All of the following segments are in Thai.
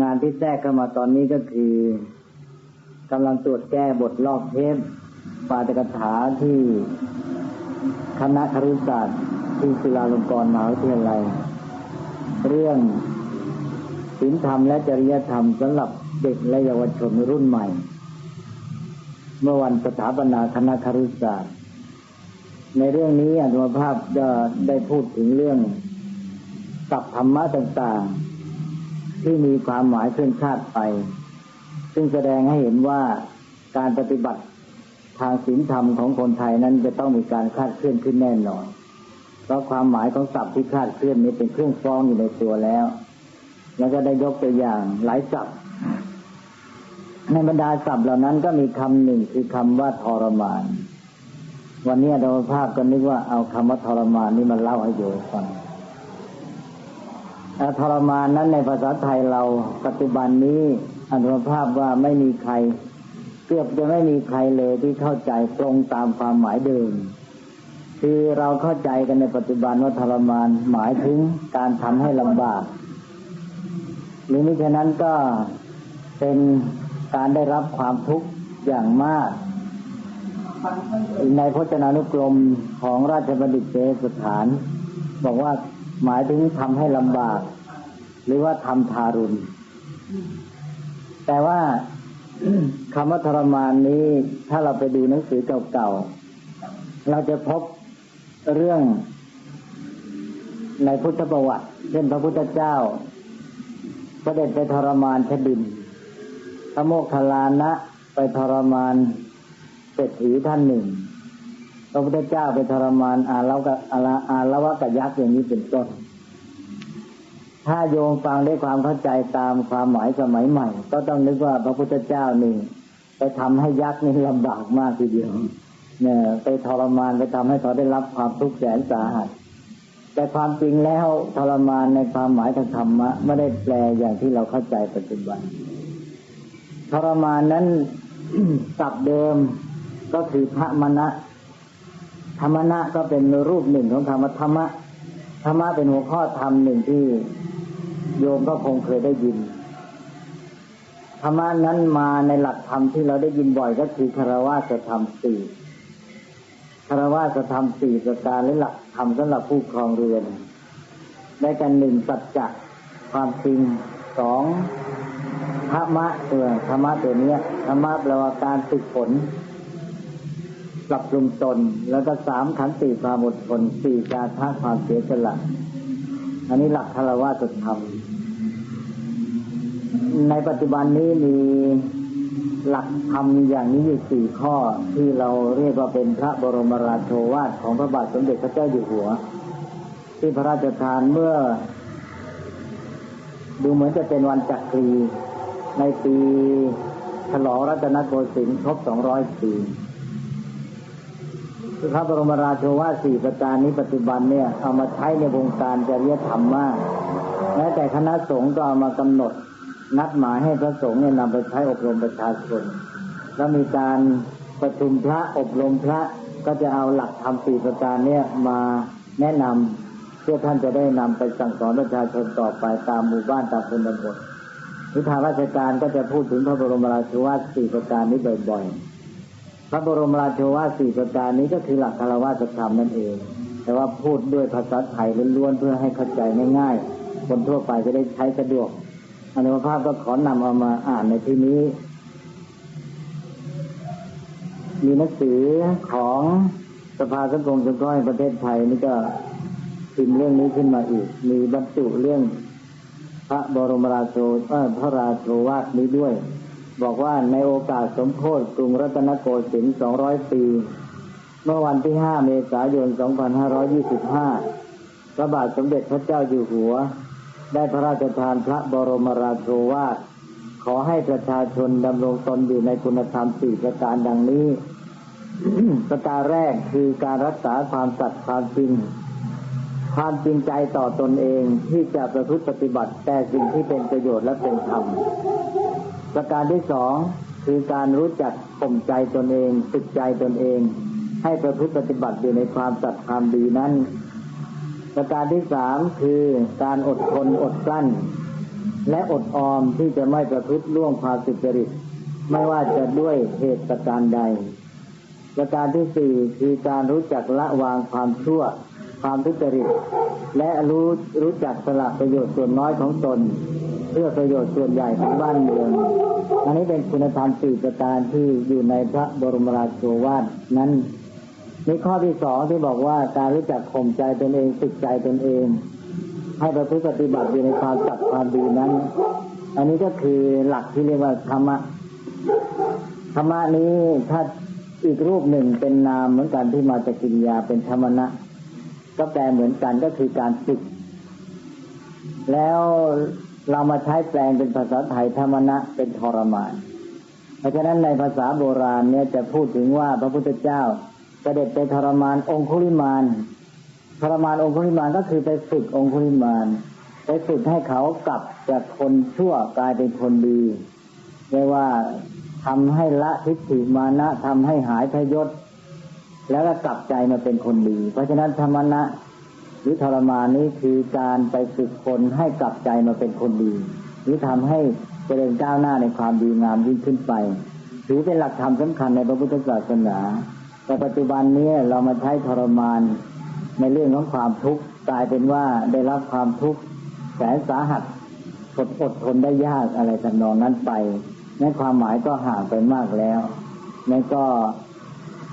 งานที่แทรกเข้ามาตอนนี้ก็คือกำลังตรวจแก้บทลอกเทปปาตกถาที่คณะครุศาสตร์ที่ศิลาลงกรณ์มหาวิทยาลัย เรื่องศีลธรรมและจริยธรรมสำหรับเด็กและเยาวชนรุ่นใหม่ เมื่อวันสถาปนาคณะครุศาสตร์ ในเรื่องนี้อนุภาพจะได้พูดถึงเรื่องกับธรรมะต่างๆ ที่มีความหมายเคลื่อนคาดไป ซึ่งแสดงให้เห็นว่าการปฏิบัติทางศีลธรรมของคนไทยนั้นจะต้องมีการคาดเคลื่อนขึ้นแน่นอน เพราะความหมายของศัพท์ที่คาดเคลื่อนนี้เป็นเครื่องฟ้องอยู่ในตัวแล้ว แล้วก็ได้ยกตัวอย่างหลายศัพท์ในบรรดาศัพท์เหล่านั้นก็มีคำหนึ่งคือคำว่าทรมาน วันนี้เราภาพก็นึกว่าเอาคำว่าทรมานนี้มาเล่าให้โยฟัง ทรมานนั้นในภาษาไทยเราปัจจุบันนี้อนุภาพว่าไม่มีใครเกือบจะไม่มีใครเลยที่เข้าใจตรงตามความหมายเดิม คือเราเข้าใจกันในปัจจุบันว่าทรมานหมายถึงการทำให้ลำบากหรือมิฉะนั้นก็เป็นการได้รับความทุกข์อย่างมาก ในพจนานุกรมของราชบัณฑิตเจสถาน บอกว่า หมายถึงทำให้ลำบาก หรือว่าทำทารุณ แต่ว่าคำว่าทรมานนี้ถ้าเราไปดูหนังสือเก่าๆ เราจะพบเรื่องในพุทธประวัติ เช่นพระพุทธเจ้าพระเด็จไปทรมานชดิน พระโมคคัลลานะไปทรมานเศรษฐีท่านหนึ่ง พระพุทธเจ้าไปทรมานอาลวกะอาลาอาลวะกยักษ์อย่างนี้เป็นต้น ถ้าโยมฟังได้ความเข้าใจตามความหมายสมัยใหม่ ก็ต้องนึกว่าพระพุทธเจ้านี่ไปทำให้ยักษ์นี่ลำบากมากทีเดียวเนี่ยไปทรมานไปทำให้เขาได้รับความทุกข์แสนสาหัส แต่ความจริงแล้วทรมานในความหมายทางธรรมะไม่ได้แปลอย่างที่เราเข้าใจปัจจุบันทรมานนั้นศัพท์เดิมก็คือพระมณะ ธรรมณะก็เป็นรูปหนึ่งของธรรมธรรมะธรรมะเป็นหัวข้อธรรมหนึ่งที่โยมก็คงเคยได้ยินธรรมะนั้นมาในหลักธรรมที่เราได้ยินบ่อยก็คือคารวะจะทำสี่คารวะจะทำสี่ประการและหลักธรรมสำหรับผู้ครองเรือน ได้กันหนึ่งสัจจะความจริงสองธรรมะตัวธรรมะตัวเนี้ยธรรมะแปลว่าการฝึกฝน ปรับปรุงตน แล้วก็สามขันติความอดทนสี่การท้าความเสียสละ อันนี้หลักคารวะสุธรรม ในปัจจุบันนี้มีหลักธรรมอย่างนี้อยู่สี่ข้อที่เราเรียกว่าเป็นพระบรมราโชวาทของพระบาทสมเด็จพระเจ้าอยู่หัว ที่พระราชทานเมื่อ ดูเหมือนจะเป็นวันจักรีในปีฉลองรัตนโกสินทร์ครบสองร้อยปี พระบรมราโชวาสี่ประการนี้ปัจจุบันเนี่ยเอามาใช้ในวงการจริยธรรมมากแม้แต่คณะสงฆ์ก็เอามากำหนด นัดหมายให้พระสงฆ์เนี่ยนำไปใช้อบรมประชาชน แล้วมีการประชุมพระอบรมพระก็จะเอาหลักธรรมสี่ประการเนี่ยมาแนะนำเพื่อท่านจะได้นำไปสั่งสอนประชาชนต่อไปตามหมู่บ้านตามชนบทนิทานราชการก็จะพูดถึงพระบรมราโชวาสี่ประการนี้บ่อยๆ พระบรมราโชวาสี่ประการนี้ก็คือหลักคารวะธรรมนั่นเอง แต่ว่าพูดด้วยภาษาไทยล้วนๆเพื่อให้เข้าใจง่ายๆ คนทั่วไปจะได้ใช้สะดวกอนุภาพก็ขอนำเอามาอ่านในที่นี้ มีหนังสือของสภาสังคมสงเคราะห์แห่งประเทศไทยนี่ก็พิมพ์เรื่องนี้ขึ้นมาอีก มีบรรจุเรื่อง พระบรมราโชพระราโชวาทนี้ด้วย บอกว่าในโอกาสสมโพธิกรุงรัตนโกสินทร์ 200 ปี เมื่อวันที่ 5 เมษายน 2525 พระบาทสมเด็จพระเจ้าอยู่หัว ได้พระราชทานพระบรมราโชวาท ขอให้ประชาชนดำรงตนอยู่ในคุณธรรมสี่ประการดังนี้ ประการแรกคือการรักษาความสัตย์ความจริง ความจริงใจต่อตนเองที่จะประพฤติปฏิบัติแต่สิ่งที่เป็นประโยชน์และเป็นธรรม ประการที่สองคือการรู้จักข่มใจตนเองฝึกใจตนเอง ให้ประพฤติปฏิบัติอยู่ในความสัตย์ความดีนั้น ประการที่สามคือการอดทนอดกลั้น และอดออมที่จะไม่ประพฤติล่วงความสุจริตไม่ว่าจะด้วยเหตุประการใด ประการที่สี่คือการรู้จักละวางความชั่ว ความทุจริต และรู้รู้จักสละประโยชน์ส่วนน้อยของตน เพื่อประโยชน์ส่วนใหญ่ของบ้านเมือง อันนี้เป็นคุณธรรมสี่ประการที่อยู่ในพระบรมราโชวาทนั้นในข้อที่สองที่บอกว่าการรู้จักข่มใจตนเองฝึกใจตนเอง ให้ประพฤติปฏิบัติอยู่ในความจับความดีนั้น อันนี้ก็คือหลักที่เรียกว่าธรรมะธรรมะนี้ถ้าอีกรูปหนึ่งเป็นนามเหมือนกันที่มาจากกิริยาเป็นธรรมนะก็แปลเหมือนกันก็คือการฝึก แล้ว เรามาใช้แปลงเป็นภาษาไทยธรรมนะเป็นทรมาน เพราะฉะนั้นในภาษาโบราณเนี่ยจะพูดถึงว่าพระพุทธเจ้าเสด็จไปทรมานองคุลิมานทรมานองคุลิมานก็คือไปฝึกองคุลิมานไปฝึกให้เขากลับจากคนชั่วกลายเป็นคนดีเรียกว่าทำให้ละทิฏฐิมานะทำให้หายพยศแล้วก็กลับใจมาเป็นคนดี เพราะฉะนั้นธรรมนะ หรือทรมานนี้คือการไปฝึกคนให้กลับใจมาเป็นคนดี หรือทำให้เจริญก้าวหน้าในความดีงามยิ่งขึ้นไป ถือเป็นหลักธรรมสำคัญในพระพุทธศาสนา แต่ปัจจุบันนี้เรามาใช้ทรมานในเรื่องของความทุกข์กลายเป็นว่าได้รับความทุกข์แสนสาหัสอดอดทนได้ยากอะไรทำนองนั้นไปนั่นความหมายก็ห่างไปมากแล้วนั่นก็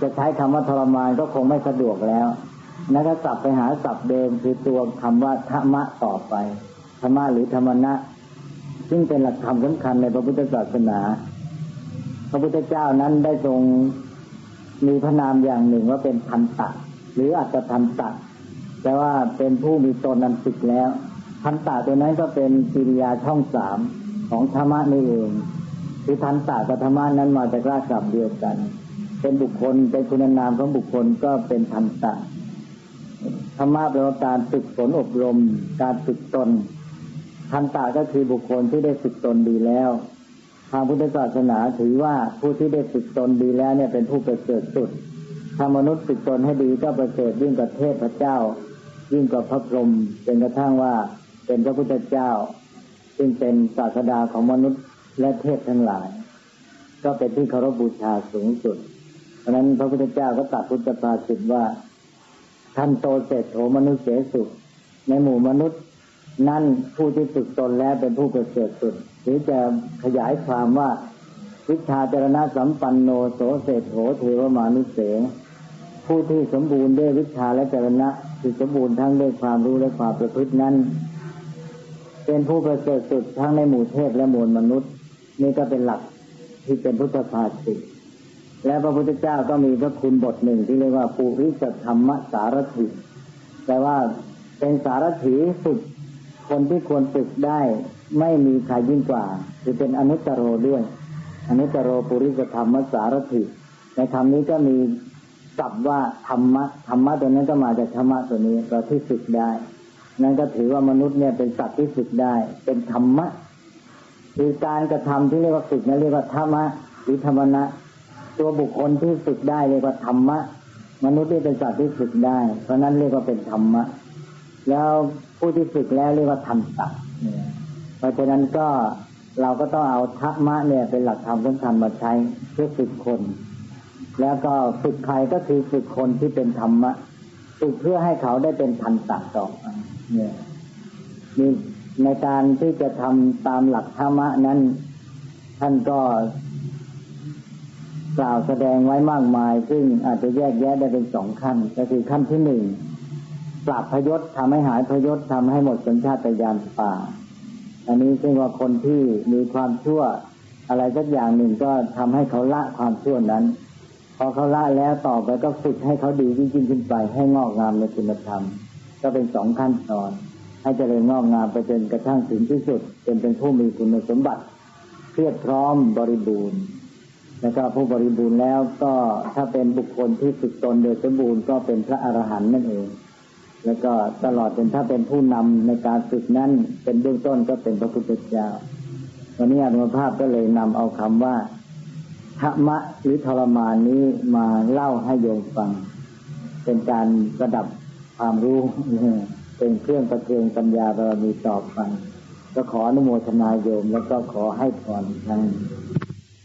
จะใช้คำว่าทรมานก็คงไม่สะดวกแล้ว นั่นก็กลับไปหาศัพท์เดิมคือตัวคำว่าธรรมะต่อไปธรรมะหรือธรรมนะซึ่งเป็นหลักธรรมสำคัญในพระพุทธศาสนา พระพุทธเจ้านั้นได้ทรงมีพระนามอย่างหนึ่งว่าเป็นพันตะ หรืออัตทันตะแต่ว่าเป็นผู้มีตนนันสึกแล้วพันตะตัวนั้นก็เป็นกิริยาช่องสามของธรรมะนี่เองคือพันตะกับธรรมะนั้นมาจากรากศัพท์เดียวกัน เป็นบุคคลเป็นคุณนามของบุคคลก็เป็นพันตะ ธรรมะแปลว่าการฝึกฝนอบรม การฝึกตนพันตะก็คือบุคคลที่ได้ฝึกตนดีแล้ว ทางพุทธศาสนาถือว่าผู้ที่ได้ฝึกตนดีแล้วเนี่ยเป็นผู้ประเสริฐสุด ถ้ามนุษย์ฝึกตนให้ดีก็ประเสริฐยิ่งกว่าเทพพระเจ้า ยิ่งกว่าพระพรหมจนกระทั่งว่าเป็นพระพุทธเจ้า ซึ่งเป็นศาสดาของมนุษย์และเทพทั้งหลาย ก็เป็นที่เคารพบูชาสูงสุด เพราะนั้นพระพุทธเจ้าก็ตรัสพุทธภาษิตว่า ท่านโตเศรษโถมนุษย์เสสุในหมู่มนุษย์นั่นผู้ที่ฝึกตนแล้วเป็นผู้ประเสริฐสุด หรือจะขยายความว่าวิชาจรณะสัมปันโนโสเศษโหเทวมานุเสผู้ที่สมบูรณ์ด้วยวิชาและจรณะคือสมบูรณ์ทั้งด้วยความรู้และความประพฤตินั้น เป็นผู้ประเสริฐสุดทั้งในหมู่เทพและหมู่มนุษย์ นี่ก็เป็นหลักที่เป็นพุทธภาษิต และพระพุทธเจ้าก็มีพระคุณบทหนึ่งที่เรียกว่าปุริสธรรมสารถิแต่ว่าเป็นสารถีฝึกคนที่ควรฝึกได้ ไม่มีใครยิ่งกว่าคือเป็นอนุตตรด้วย อนุตตรปุริสธรรมสารถิในธรรมนี้ก็มีศัพท์ว่าธรรมะธรรมะตัวนั้นก็มาจากธรรมะตัวนี้เราที่ฝึกได้ นั่นก็ถือว่ามนุษย์เนี่ยเป็นสัตว์ที่ฝึกได้ เป็นธรรมะคือการกระทำที่เรียกว่าฝึกนั้นเรียกว่าธรรมะหรือธรรมนะ ตัวบุคคลที่ฝึกได้เรียกว่าธรรมะ มนุษย์ที่เป็นสัตว์ที่ฝึกได้ เพราะนั้นเรียกว่าเป็นธรรมะ แล้วผู้ที่ฝึกแล้วเรียกว่าธรรมะเพราะฉะนั้นก็เราก็ต้องเอาธรรมะเนี่ยเป็นหลักธรรมสำคัญมาใช้เพื่อฝึกคน แล้วก็ฝึกใครก็คือฝึกคนที่เป็นธรรมะฝึกเพื่อให้เขาได้เป็นพันตะต่อเนี่ยในการที่จะทำตามหลักธรรมะนั้น ท่านก็ กล่าวแสดงไว้มากมาย ซึ่งอาจจะแยกแยะได้เป็นสองขั้น ก็คือขั้นที่หนึ่งปราบพยศทำให้หายพยศทำให้หมดสัญชาตญาณป่า อันนี้ซึ่งว่าคนที่มีความชั่วอะไรสักอย่างหนึ่งก็ทำให้เขาละความชั่วนั้น พอเขาละแล้วต่อไปก็ฝึกให้เขาดียิ่งขึ้นไปให้งอกงามในคุณธรรม ก็เป็นสองขั้นตอน ให้เจริญงอกงามไปจนกระทั่งถึงที่สุดเป็นเป็นผู้มีคุณสมบัติเพียบพร้อมบริบูรณ์ แล้วก็ผู้บริบูรณ์แล้วก็ถ้าเป็นบุคคลที่ฝึกตนโดยสมบูรณ์ก็เป็นพระอรหันต์นั่นเอง แล้วก็ตลอดจนถ้าเป็นผู้นำในการฝึกนั้นเป็นเบื้องต้นก็เป็นพระพุทธเจ้าวันนี้อนุภาพก็เลยนำเอาคำว่าธรรมะหรือทรมานนี้มาเล่าให้โยมฟัง เป็นการประดับความรู้เป็นเครื่องประเทืองปัญญาเรามีต่อฟังก็ขออนุโมทนาโยมแล้วก็ขอให้พรอีกครั้ง